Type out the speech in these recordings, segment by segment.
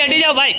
ભાઈ હટી જાઓ ભાઈ.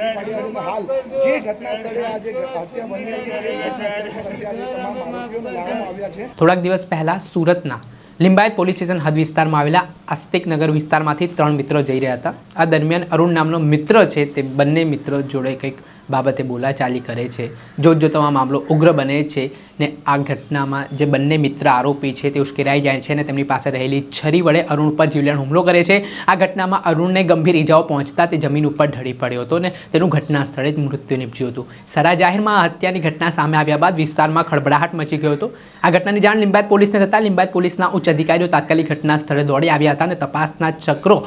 જે ઘટના સ્થળે આ હત્યા બની હતી તે ઘટના સ્થળે પર અત્યારે તમામ આરોપીઓને લાવવામાં આવ્યા છે. થોડાક દિવસ પહેલા સુરતના લિંબાયત પોલીસ સ્ટેશન હદ વિસ્તારમાં આવેલા આસ્તિક નગર વિસ્તારમાંથી ત્રણ મિત્રો જઈ રહ્યા હતા. આ દરમિયાન અરુણ નામનો મિત્ર છે તે બંને મિત્રો જોડે કંઈક બાબતે બોલાચાલી કરે છે. જોત જોતામાં મામલો ઉગ્ર બને છે ને આ ઘટનામાં જે બંને મિત્ર આરોપી છે તે ઉશ્કેરાઈ જાય છે અને તેમની પાસે રહેલી છરી વડે અરુણ ઉપર જીવલેણ હુમલો કરે છે. આ ઘટનામાં અરુણને ગંભીર ઈજાઓ પહોંચતા તે જમીન ઉપર ઢળી પડ્યો હતો ને તેનું ઘટના સ્થળે જ મૃત્યુ નીપજ્યું હતું. સરા જાહેરમાં હત્યાની ઘટના સામે આવ્યા બાદ વિસ્તારમાં ખળભળાહટ મચી ગયો હતો. આ ઘટનાની જાણ લિંબાયત પોલીસને થતાં લિંબાયત પોલીસના ઉચ્ચ અધિકારીઓ તાત્કાલિક ઘટના સ્થળે દોડી આવ્યા હતા અને તપાસના ચક્રો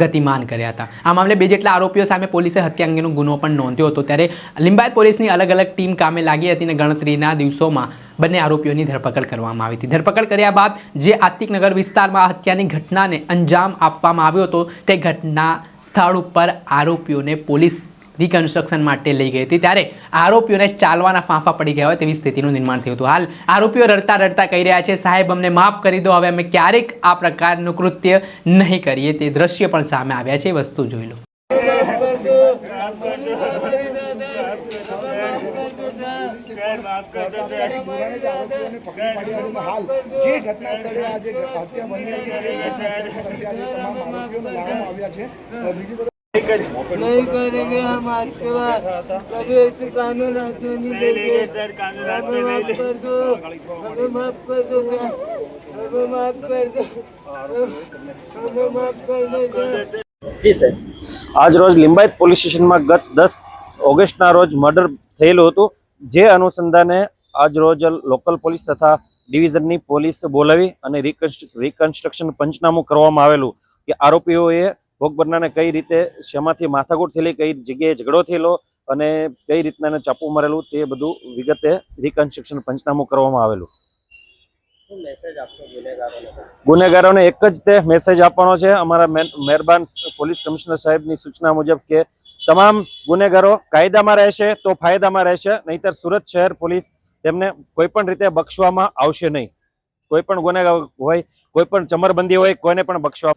ગતિમાન કર્યા હતા. આ મામલે બે જેટલા આરોપીઓ સામે પોલીસે હત્યા અંગેનો ગુનો પણ નોંધ્યો હતો. ત્યારે લિંબાયત પોલીસની અલગ અલગ ટીમ કામે લાગી હતી અને ગણતરીના દિવસોમાં બંને આરોપીઓની ધરપકડ કરવામાં આવી હતી. ધરપકડ કર્યા બાદ જે આસ્તિકનગર વિસ્તારમાં હત્યાની ઘટનાને અંજામ આપવામાં આવ્યો હતો, તે ઘટના સ્થળ ઉપર આરોપીઓને પોલીસ રિકન્સ્ટ્રક્શન માટે લઈ ગઈ હતી. ત્યારે આરોપીઓને ચાલવાના ફાંફા પડી ગયા હોય તેવી સ્થિતિનું નિર્માણ થયું હતું. હાલ આરોપીઓ રડતા રડતા કહી રહ્યા છે, સાહેબ, અમને માફ કરી દો. હવે અમે ક્યારેક આ પ્રકારનું કૃત્ય નહીં કરીએ. તે દ્રશ્ય પણ સામે આવ્યા છે. વસ્તુ જોઈ લો. नहीं करेंगे हम आज के बाद कभी ऐसे कानून हाथ में नहीं देंगे हमें माफ कर दो हमें माफ कर दो क्या हमें माफ कर दो हमें माफ कर दो આજ રોજ લિંબાયત પોલીસ સ્ટેશનમાં ગત દસ ઓગસ્ટના રોજ મર્ડર થયેલું હતું જે અનુસંધાને આજ રોજ લોકલ પોલીસ તથા ડિવિઝનની પોલીસ બોલાવી અને રિકન્સ્ટ્રક્શન પંચનામું કરવામાં આવેલું કે આરોપીઓએ ભોગ બનનારને કઈ રીતે શેમાંથી માથાકૂટ થયેલી કઈ જગ્યાએ ઝઘડો થયેલો અને કઈ રીતના એને ચાપુ મારેલું તે બધું વિગતે રિકન્સ્ટ્રક્શન પંચનામું કરવામાં આવેલું. ગુનેગારોને? એક જ તે મેસેજ આપવાનો છે. અમારા મહેરબાન પોલીસ કમિશનર સાહેબની સૂચના મુજબ કે તમામ ગુનેગારો કાયદામાં રહેશે તો ફાયદામાં રહેશે નહીતર સુરત શહેર પોલીસ તેમને કોઈ પણ રીતે બક્ષવામાં આવશે નહીં. કોઈ પણ ગુનેગાર હોય કોઈ પણ ચમરબંધી હોય કોઈને પણ બક્ષવા